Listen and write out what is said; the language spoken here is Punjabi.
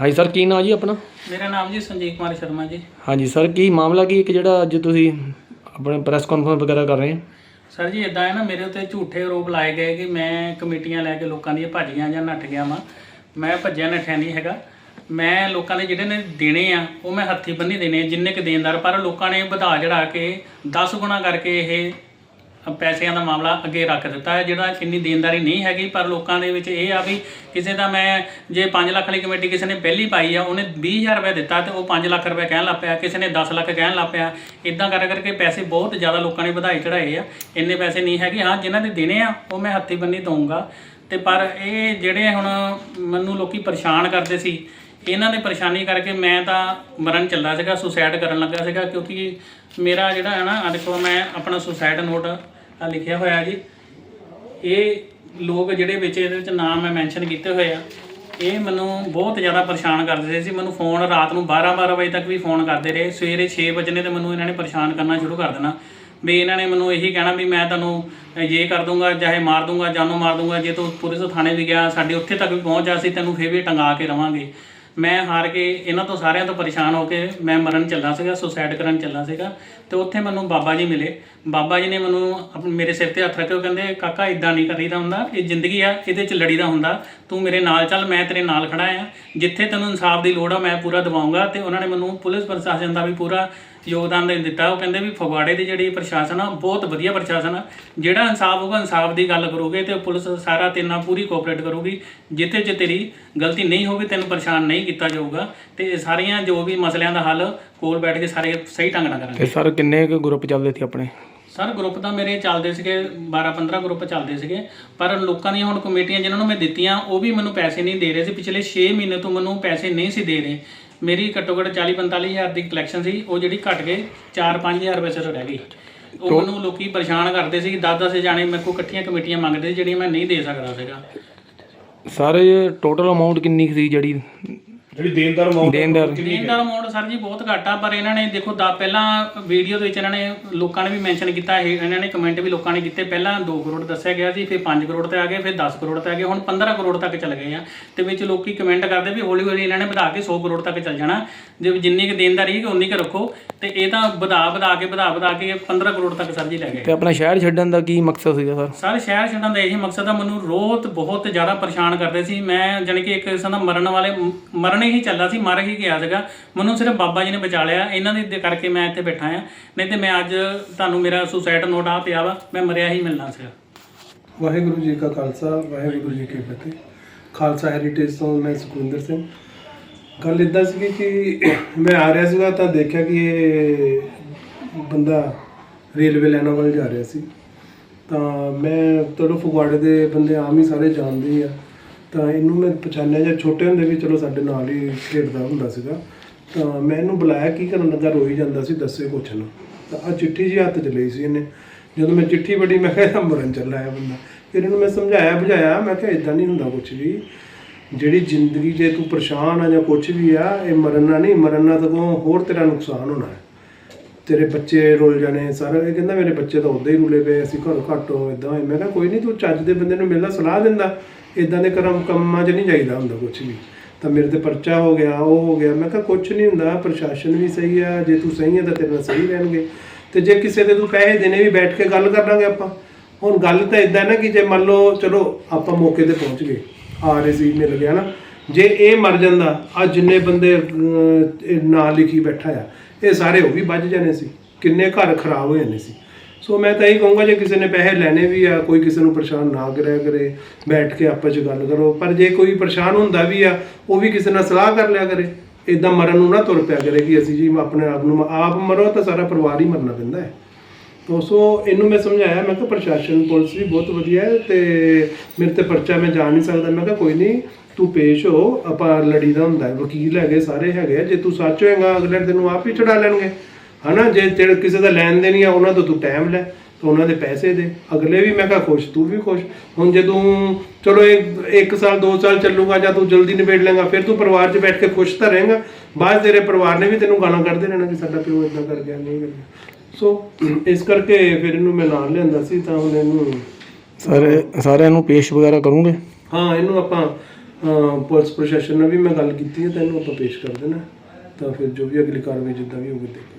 ਹਾਂਜੀ ਸਰ ਕੀ ਨਾਂ ਜੀ ਆਪਣਾ? ਮੇਰਾ ਨਾਮ ਜੀ ਸੰਜੀਵ ਕੁਮਾਰ ਸ਼ਰਮਾ ਜੀ। ਹਾਂਜੀ ਸਰ ਕੀ ਮਾਮਲਾ ਕੀ? ਇੱਕ ਜਿਹੜਾ ਅੱਜ ਤੁਸੀਂ ਆਪਣੇ ਪ੍ਰੈਸ ਕਾਨਫਰੰਸ ਵਗੈਰਾ ਕਰ ਰਹੇ ਹੋ? ਸਰ ਜੀ ਇਦਾਂ ਹੈ ਨਾ ਮੇਰੇ ਉੱਤੇ ਝੂਠੇ ਆਰੋਪ ਲਾਏ ਗਏ ਕਿ ਮੈਂ ਕਮੇਟੀਆਂ ਲੈ ਕੇ ਲੋਕਾਂ ਦੀਆਂ ਭੱਜ ਗਿਆ ਜਾਂ ਨੱਠ ਗਿਆ ਵਾਂ। ਮੈਂ ਭੱਜਿਆ ਨੱਠਿਆ ਨਹੀਂ ਹੈਗਾ। ਮੈਂ ਲੋਕਾਂ ਦੇ ਜਿਹੜੇ ਨੇ ਦੇਣੇ ਆ ਉਹ ਮੈਂ ਹੱਥੀ ਬੰਨੀ ਦੇਣੇ ਆ, ਜਿੰਨੇ ਕੁ ਦੇਣਦਾਰ ਪਰ ਲੋਕਾਂ ਨੇ ਵਧਾ ਚੜਾ ਕੇ 10 ਗੁਣਾ ਕਰਕੇ ਇਹ ਪੈਸਿਆਂ ਦਾ ਮਾਮਲਾ ਅੱਗੇ ਰੱਖ ਦਿੱਤਾ ਹੈ, ਜਿਹੜਾ ਇੰਨੀ ਦੇਣਦਾਰੀ ਨਹੀਂ ਹੈਗੀ, ਪਰ ਲੋਕਾਂ ਦੇ ਵਿੱਚ ਇਹ ਆ ਵੀ ਕਿਸੇ ਦਾ ਮੈਂ ਜੇ 5 ਲੱਖ ਵਾਲੀ ਕਮੇਟੀ ਕਿਸੇ ਨੇ ਪਹਿਲੀ ਪਾਈ ਆ, ਉਹਨੇ 20000 ਰੁਪਏ ਦਿੱਤਾ ਤੇ ਉਹ 5 ਲੱਖ ਰੁਪਏ ਕਹਿਣ ਲੱਗ ਪਿਆ, ਕਿਸੇ ਨੇ 10 ਲੱਖ ਕਹਿਣ ਲੱਗ ਪਿਆ ਇਦਾਂ ਕਰ ਕਰਕੇ ਪੈਸੇ ਬਹੁਤ ਜ਼ਿਆਦਾ ਲੋਕਾਂ ਨੇ ਵਧਾਈ ਚੜਾਏ ਆ, ਇੰਨੇ ਪੈਸੇ ਨਹੀਂ ਹੈਗੇ, ਹਾਂ ਜਿਨ੍ਹਾਂ ਦੇ ਦੇਣੇ ਆ, ਉਹ ਮੈਂ ਹੱਥੀ ਬੰਨੀ ਦਊਂਗਾ। ਤੇ ਪਰ ਇਹ ਜਿਹੜੇ ਹੁਣ ਮੈਨੂੰ ਲੋਕੀ ਪਰੇਸ਼ਾਨ ਕਰਦੇ ਸੀ, ਇਹਨਾਂ ਦੇ ਪਰੇਸ਼ਾਨੀ ਕਰਕੇ ਮੈਂ ਤਾਂ ਮਰਨ ਚੱਲਾ ਸੀਗਾ ਸੁਸਾਈਡ ਕਰਨ ਲੱਗਾ ਸੀਗਾ, ਕਿਉਂਕਿ ਮੇਰਾ ਜਿਹੜਾ ਹੈ ਨਾ ਅੱਜ ਦੇਖੋ ਮੈਂ ਆਪਣਾ ਸੁਸਾਈਡ ਨੋਟ ਆ ਲਿਖਿਆ ਹੋਇਆ ਜੀ। ਇਹ ਲੋਕ ਜਿਹੜੇ ਵਿੱਚ ਇਹਦੇ ਵਿੱਚ ਨਾਮ ਮੈਂ ਮੈਂਸ਼ਨ ਕੀਤੇ ਹੋਏ ਆ, ਇਹ ਮੈਨੂੰ ਬਹੁਤ ਜ਼ਿਆਦਾ ਪਰੇਸ਼ਾਨ ਕਰਦੇ ਸੀ। ਮੈਨੂੰ ਫੋਨ ਰਾਤ ਨੂੰ 12 12 ਵਜੇ ਤੱਕ ਵੀ ਫੋਨ ਕਰਦੇ ਰਹੇ। ਸਵੇਰੇ 6 ਵਜੇ ਤੇ ਮੈਨੂੰ ਇਹਨਾਂ ਨੇ ਪਰੇਸ਼ਾਨ ਕਰਨਾ ਸ਼ੁਰੂ ਕਰ ਦੇਣਾ। ਵੀ ਇਹਨਾਂ ਨੇ ਮੈਨੂੰ ਇਹੀ ਕਹਿਣਾ ਵੀ ਮੈਂ ਤੁਹਾਨੂੰ ਇਹ ਕਰ ਦੂੰਗਾ, ਚਾਹੇ ਮਾਰ ਦੂੰਗਾ, ਜਾਨੋਂ ਮਾਰ ਦੂੰਗਾ, ਜੇ ਤੂੰ ਪੁਲਿਸ ਥਾਣੇ ਵੀ ਗਿਆ, ਸਾਡੇ ਉੱਥੇ ਤੱਕ ਵੀ ਪਹੁੰਚ ਜਾ ਸੀ ਤੈਨੂੰ ਫੇਰ ਵੀ ਟੰਗਾ ਕੇ ਰਵਾਂਗੇ। ਮੈਂ ਹਾਰ ਕੇ ਇਹਨਾਂ ਤੋਂ ਸਾਰਿਆਂ ਤੋਂ ਪਰੇਸ਼ਾਨ ਹੋ ਕੇ ਮੈਂ ਮਰਨ ਚੱਲਾ ਸੀਗਾ ਸੁਸਾਈਡ ਕਰਨ ਚੱਲਾ ਸੀਗਾ ਤੇ ਉੱਥੇ ਮੈਨੂੰ ਬਾਬਾ ਜੀ ਮਿਲੇ। ਬਾਬਾ ਜੀ ਨੇ ਮੈਨੂੰ ਆਪ- ਮੇਰੇ ਸਿਰ ਤੇ ਹੱਥ ਰੱਖ, ਉਹ ਕਹਿੰਦੇ, ਕਾਕਾ ਇਦਾਂ ਨਹੀਂ ਕਰੀਦਾ ਹੁੰਦਾ, ਇਹ ਜ਼ਿੰਦਗੀ ਆ, ਇਹਦੇ 'ਚ ਲੜੀਦਾ ਹੁੰਦਾ, ਤੂੰ ਮੇਰੇ ਨਾਲ ਚੱਲ, ਮੈਂ ਤੇਰੇ ਨਾਲ ਖੜਾ ਆ। ਜਿੱਥੇ ਤੈਨੂੰ ਇਨਸਾਫ ਦੀ ਲੋੜ ਆ, ਮੈਂ ਪੂਰਾ ਦਿਵਾਉਂਗਾ। ਤੇ ਉਹਨਾਂ ਨੇ ਮੈਨੂੰ ਪੁਲਿਸ ਪ੍ਰਸ਼ਾਸਨ ਦਾ ਵੀ ਪੂਰਾ ਯੋਗਦਾਨ ਦੇ ਦਿੱਤਾ। ਉਹ ਕਹਿੰਦੇ ਵੀ ਫਗਵਾੜੇ ਦੀ ਜਿਹੜੀ ਪ੍ਰਸ਼ਾਸਨ ਆ ਬਹੁਤ ਵਧੀਆ ਪ੍ਰਸ਼ਾਸਨ ਆ। ਜਿਹੜਾ ਇਨਸਾਫ ਹੋਊਗਾ ਇਨਸਾਫ ਦੀ ਗੱਲ ਕਰੋਗੇ ਤੇ ਪੁਲਿਸ ਸਾਰਾ ਤੇਰੇ ਨਾਲ ਪੂਰੀ ਕੋਆਪਰੇਟ ਕਰੂਗੀ। ਜਿੱਥੇ ਜੇ ਤੇਰੀ ਗਲਤੀ ਨਹੀਂ ਹੋਵੇ ਤੈਨੂੰ ਪਰੇਸ਼ਾਨ ਨਹੀਂ ਕੀਤਾ ਜਾਊਗਾ। ਤੇ ਸਾਰੀਆਂ ਜੋ ਵੀ ਮਸਲਿਆਂ ਦਾ ਹੱਲ ਕੋਲ ਬੈਠ ਕੇ ਸਾਰੇ ਸਹੀ ਢੰਗ ਨਾਲ ਕਰਾਂਗੇ। ਤੇ ਸਰ ਕਿੰਨੇ ਕੁ ਗਰੁੱਪ ਚੱਲਦੇ ਸੀ ਆਪਣੇ? ਸਰ ਗਰੁੱਪ ਤਾਂ ਮੇਰੇ ਚੱਲਦੇ ਸੀਗੇ 12 15 ਗਰੁੱਪ ਚੱਲਦੇ ਸੀਗੇ। ਪਰ ਲੋਕਾਂ ਦੀਆਂ ਹੁਣ ਕਮੇਟੀਆਂ ਜਿਨ੍ਹਾਂ ਨੂੰ ਮੈਂ ਦਿੱਤੀਆਂ ਉਹ ਵੀ ਮੈਨੂੰ ਪੈਸੇ ਨਹੀਂ ਦੇ ਰਹੇ ਸੀ। ਪਿਛਲੇ 6 ਮਹੀਨੇ ਤੋਂ ਮੈਨੂੰ ਪੈਸੇ ਨਹੀਂ ਸੀ ਦੇ ਰਹੇ। ਮੇਰੀ ਘੱਟੋ ਘੱਟ 40 45 ਹਜ਼ਾਰ ਦੀ ਕਲੈਕਸ਼ਨ ਸੀ ਉਹ ਜਿਹੜੀ ਘਟ ਕੇ 4 5000 ਰੁਪਏ ਸਿਰ ਰਹਿ ਗਈ। ਉਹ ਮੈਨੂੰ ਲੋਕੀ ਪਰੇਸ਼ਾਨ ਕਰਦੇ ਸੀ 10 10 ਜਾਣੇ ਮੇਰੇ ਕੋਲ ਇਕੱਠੀਆਂ ਕਮੇਟੀਆਂ ਮੰਗਦੇ ਸੀ ਜਿਹੜੀਆਂ ਮੈਂ ਨਹੀਂ ਦੇ ਸਕਦਾ ਸੀਗਾ। ਸਰ ਟੋਟਲ ਅਮਾਉਂਟ ਕਿੰਨੀ ਸੀ ਜਿਹੜੀ ਜਿਹੜੀ ਦੇਣਦਾਰ ਅਮਾਉਂਟ ਦੇਣਦਾਰ ਦੇਣਦਾਰ ਅਮਾਉਂਟ ਸਰ ਜੀ ਬਹੁਤ ਘੱਟ ਆ ਪਰ ਇਹਨਾਂ ਨੇ ਦੇਖੋ ਦਾ ਪਹਿਲਾਂ ਵੀਡੀਓ ਦੇ ਵਿੱਚ ਇਹਨਾਂ ਨੇ ਲੋਕਾਂ ਨੇ ਵੀ ਮੈਂਸ਼ਨ ਕੀਤਾ ਇਹ ਇਹਨਾਂ ਨੇ ਕਮੈਂਟ ਵੀ ਲੋਕਾਂ ਨੇ ਕੀਤੇ। ਪਹਿਲਾਂ 2 ਕਰੋੜ ਦੱਸਿਆ ਗਿਆ ਸੀ ਫਿਰ 5 ਕਰੋੜ ਤੇ ਆ ਗਏ ਫਿਰ 10 ਕਰੋੜ ਤੇ ਆ ਗਏ ਹੁਣ 15 ਕਰੋੜ ਤੱਕ ਚੱਲ ਗਏ ਆ। ਤੇ ਵਿੱਚ ਲੋਕੀ ਕਮੈਂਟ ਕਰਦੇ ਵੀ ਹੌਲੀ ਹੌਲੀ ਇਹਨਾਂ ਨੇ ਵਧਾ ਕੇ 100 ਕਰੋੜ ਤੱਕ ਚੱਲ ਜਾਣਾ। ਜੇ ਜਿੰਨੀ ਕੁ ਦੇਣਦਾਰੀ ਹੈ ਉਨੀ ਕੁ ਰੱਖੋ। ਤੇ ਇਹ ਤਾਂ ਵਧਾ ਵਧਾ ਕੇ ਵਧਾ ਵਧਾ ਕੇ 15 ਕਰੋੜ ਤੱਕ ਸਰ ਜੀ ਲੈ ਗਏ। ਤੇ ਆਪਣਾ ਸ਼ਹਿਰ ਛੱਡਣ ਦਾ ਕੀ ਮਕਸਦ ਸੀਗਾ ਸਰ? ਸਾਰੇ ਸ਼ਹਿਰ ਛੱਡਣ ਦਾ ਇਹੀ ਮਕਸਦ ਆ। ਮੈਨੂੰ ਰੋਤ ਬਹੁਤ ਜ਼ਿਆਦਾ ਪਰੇਸ਼ਾਨ ਕਰਦੇ ਸੀ। ਮੈਂ ਜਾਣੀ ਕਿ ਇੱਕ ਕਿਸਮ ਦਾ ਮਰਨ ਵਾਲੇ ਮਰਨ ਹੀ ਚੱਲਾ ਸੀ, ਮਰ ਹੀ ਗਿਆ ਸੀਗਾ। ਮੈਨੂੰ ਸਿਰਫ ਬਾਬਾ ਜੀ ਨੇ ਬਚਾ ਲਿਆ, ਇਹਨਾਂ ਦੇ ਕਰਕੇ ਮੈਂ ਇੱਥੇ ਬੈਠਾ ਆ ਨਹੀਂ ਤੇ ਮੈਂ ਅੱਜ ਤੁਹਾਨੂੰ ਮੇਰਾ ਸੁਸਾਈਡ ਨੋਟ ਆ ਪਿਆ ਵਾ, ਮੈਂ ਮਰਿਆ ਹੀ ਮਿਲਣਾ ਸੀ। ਵਾਹਿਗੁਰੂ ਜੀ ਕਾ ਖਾਲਸਾ, ਵਾਹਿਗੁਰੂ ਜੀ ਕੀ ਫਤਿਹ। ਖਾਲਸਾ ਹੈਰੀਟੇਜ ਤੋਂ ਮੈਂ ਸੁਖਵਿੰਦਰ ਸਿੰਘ। ਗੱਲ ਇਦਾਂ ਸੀ ਕਿ ਮੈਂ ਆ ਰਿਹਾ ਸੀਗਾ ਤਾਂ ਦੇਖਿਆ ਕਿ ਇਹ ਬੰਦਾ ਰੇਲਵੇ ਲਾਈਨਾਂ ਵੱਲ ਜਾ ਰਿਹਾ ਸੀ। ਤਾਂ ਮੈਂ ਚਲੋ ਫਗਵਾੜੇ ਦੇ ਬੰਦੇ ਆਮ ਹੀ ਸਾਰੇ ਜਾਣਦੇ ਆ। ਤਾਂ ਇਹਨੂੰ ਮੈਂ ਪਛਾਣਿਆ ਜਾਂ ਛੋਟੇ ਹੁੰਦੇ ਵੀ ਚਲੋ ਸਾਡੇ ਨਾਲ ਹੀ ਖੇਡਦਾ ਹੁੰਦਾ ਸੀਗਾ। ਤਾਂ ਮੈਂ ਇਹਨੂੰ ਬੁਲਾਇਆ, ਕੀ ਕਰਨ ਲੱਗਾ? ਰੋਈ ਜਾਂਦਾ ਸੀ, ਦੱਸੇ ਕੁਛ ਨਾ। ਤਾਂ ਆ ਚਿੱਠੀ ਜੀ ਹੱਥ 'ਚ ਲਈ ਸੀ ਇਹਨੇ। ਜਦੋਂ ਮੈਂ ਚਿੱਠੀ ਪੜ੍ਹੀ, ਮੈਂ ਕਿਹਾ ਮਰਨ ਚੱਲਾ ਹੈ ਬੰਦਾ। ਫਿਰ ਇਹਨੂੰ ਮੈਂ ਸਮਝਾਇਆ, ਬੁਝਾਇਆ, ਮੈਂ ਕਿਹਾ ਇਦਾਂ ਨਹੀਂ ਹੁੰਦਾ ਕੁਛ ਵੀ। ਜਿਹੜੀ ਜ਼ਿੰਦਗੀ ਜੇ ਤੂੰ ਪਰੇਸ਼ਾਨ ਆ ਜਾਂ ਕੁਛ ਵੀ ਆ, ਇਹ ਮਰਨਾ ਨਹੀਂ, ਮਰਨਾ ਤਾਂ ਹੋਰ ਤੇਰਾ ਨੁਕਸਾਨ ਹੋਣਾ ਹੈ। ਤੇਰੇ ਬੱਚੇ ਰੁੱਲ ਜਾਣੇ, ਸਾਰਾ ਇਹ ਕਹਿੰਦਾ, ਮੇਰੇ ਬੱਚੇ ਤਾਂ ਉਦਾਂ ਹੀ ਰੁਲੇ ਪਏ, ਅਸੀਂ ਘਰ ਘੱਟ ਹੋ ਇਦਾਂ ਹੋਏ। ਮੈਂ ਕਿਹਾ, ਕੋਈ ਨਹੀਂ, ਤੂੰ ਚੱਜ ਦੇ ਬੰਦੇ ਨੂੰ ਮਿਲਦਾ, ਸਲਾਹ ਦਿੰਦਾ। ਇਦਾਂ ਦੇ ਕਰਮ ਕੰਮਾਂ 'ਚ ਨਹੀਂ ਜਾਈਦਾ ਹੁੰਦਾ ਕੁਛ ਵੀ। ਤਾਂ ਮੇਰੇ ਤੇ ਪਰਚਾ ਹੋ ਗਿਆ, ਉਹ ਹੋ ਗਿਆ, ਮੈਂ ਕਿਹਾ ਕੁਛ ਨਹੀਂ ਹੁੰਦਾ, ਪ੍ਰਸ਼ਾਸਨ ਵੀ ਸਹੀ ਆ, ਜੇ ਤੂੰ ਸਹੀ ਹੈ ਤਾਂ ਤੇਰੇ ਨਾਲ ਸਹੀ ਰਹਿਣਗੇ। ਤੇ ਜੇ ਕਿਸੇ ਦੇ ਤੂੰ ਪੈਸੇ ਦੇਣੇ ਵੀ ਬੈਠ ਕੇ ਗੱਲ ਕਰ ਲਾਂਗੇ ਆਪਾਂ, ਹੁਣ ਗੱਲ ਤਾਂ ਇਦਾਂ ਨਾ ਕਿ ਜੇ ਮੰਨ ਲਓ, ਚਲੋ ਆਪਾਂ ਮੌਕੇ ਤੇ ਪਹੁੰਚ ਗਏ, ਆ ਰਹੇ ਸੀ, ਮਿਲ ਗਿਆ ਨਾ। ਜੇ ਇਹ ਮਰ ਜਾਂਦਾ ਆ ਜਿੰਨੇ ਬੰਦੇ ਨਾਂ ਲਿਖੀ ਬੈਠਾ ਆ, ਇਹ ਸਾਰੇ ਉਹ ਵੀ ਵੱਜ ਜਾਣੇ ਸੀ, ਕਿੰਨੇ ਘਰ ਖਰਾਬ ਹੋ ਜਾਣੇ ਸੀ। ਸੋ ਮੈਂ ਤਾਂ ਇਹ ਕਹੂੰਗਾ ਜੇ ਕਿਸੇ ਨੇ ਪੈਸੇ ਲੈਣੇ ਵੀ ਆ ਕੋਈ ਕਿਸੇ ਨੂੰ ਪਰੇਸ਼ਾਨ ਨਾ ਕਰਿਆ ਕਰੇ ਬੈਠ ਕੇ ਆਪਸ ਚ ਗੱਲ ਕਰੋ। ਪਰ ਜੇ ਕੋਈ ਪਰੇਸ਼ਾਨ ਹੁੰਦਾ ਵੀ ਆ ਉਹ ਵੀ ਕਿਸੇ ਨਾਲ ਸਲਾਹ ਕਰ ਲਿਆ ਕਰੇ। ਇਦਾਂ ਮਰਨ ਨੂੰ ਨਾ ਤੁਰ ਪਿਆ ਕਰੇ ਕਿ ਅਸੀਂ ਜੀ ਆਪਣੇ ਆਪ ਨੂੰ ਆਪ ਮਰੋ ਤਾਂ ਸਾਰਾ ਪਰਿਵਾਰ ਹੀ ਮਰਨਾ ਪੈਂਦਾ ਹੈ। ਸੋ ਇਹਨੂੰ ਮੈਂ ਸਮਝਾਇਆ ਮੈਂ ਕਿਹਾ ਪ੍ਰਸ਼ਾਸਨ ਪੁਲਿਸ ਵੀ ਬਹੁਤ ਵਧੀਆ ਹੈ ਤੇ ਮੇਰੇ ਤੇ ਪਰਚਾ ਮੈਂ ਜਾ ਨਹੀਂ ਸਕਦਾ। ਮੈਂ ਕਿਹਾ ਕੋਈ ਨਹੀਂ ਤੂੰ ਪੇਸ਼ ਹੋ ਆਪਾਂ ਲੜੀ ਦਾ ਹੁੰਦਾ ਵਕੀਲ ਹੈਗੇ ਸਾਰੇ ਹੈਗੇ ਆ, ਜੇ ਤੂੰ ਸੱਚ ਹੋਏਗਾ ਅਗਲੇ ਤੈਨੂੰ ਆਪ ਹੀ ਚੜਾ ਲੈਣਗੇ। ਹਨਾ ਜੇ ਜਿਹੜੇ ਕਿਸੇ ਦਾ ਲੈਣ ਦੇਣੀ ਆ ਉਹਨਾਂ ਤੋਂ ਤੂੰ ਟਾਈਮ ਲੈ ਤਾਂ ਉਹਨਾਂ ਦੇ ਪੈਸੇ ਦੇ। ਅਗਲੇ ਵੀ ਮੈਂ ਕਿਹਾ ਖੁਸ਼ ਤੂੰ ਵੀ ਖੁਸ਼। ਹੁਣ ਜੇ ਤੂੰ ਚਲੋ ਇੱਕ ਇੱਕ ਸਾਲ ਦੋ ਸਾਲ ਚੱਲੂਗਾ ਜਾਂ ਤੂੰ ਜਲਦੀ ਨਿਬੇੜ ਲੇਗਾ ਫਿਰ ਤੂੰ ਪਰਿਵਾਰ 'ਚ ਬੈਠ ਕੇ ਖੁਸ਼ ਤਾਂ ਰਹੇਗਾ। ਬਾਅਦ ਤੇਰੇ ਪਰਿਵਾਰ ਨੇ ਵੀ ਤੈਨੂੰ ਗਾਲਾਂ ਕੱਢਦੇ ਰਹਿਣਾ ਕਿ ਸਾਡਾ ਪਿਓ ਇਦਾਂ ਕਰ ਗਿਆ ਨਹੀਂ ਕਰ ਗਿਆ। ਸੋ ਇਸ ਕਰਕੇ ਫਿਰ ਇਹਨੂੰ ਮੈਂ ਨਾਲ ਲਿਆਂਦਾ ਸੀ ਤਾਂ ਹੁਣ ਇਹਨੂੰ ਸਰ ਸਾਰਿਆਂ ਨੂੰ ਪੇਸ਼ ਵਗੈਰਾ ਕਰੂੰਗੇ? ਹਾਂ ਇਹਨੂੰ ਆਪਾਂ ਪੁਲਿਸ ਪ੍ਰਸ਼ਾਸਨ ਨਾਲ ਵੀ ਮੈਂ ਗੱਲ ਕੀਤੀ ਹੈ ਤੈਨੂੰ ਆਪਾਂ ਪੇਸ਼ ਕਰ ਦੇਣਾ। ਤਾਂ ਫਿਰ ਜੋ ਵੀ ਅਗਲੀ ਕਾਰਵਾਈ ਜਿੱਦਾਂ ਵੀ ਹੋਊਗੀ ਦੇਖੋ।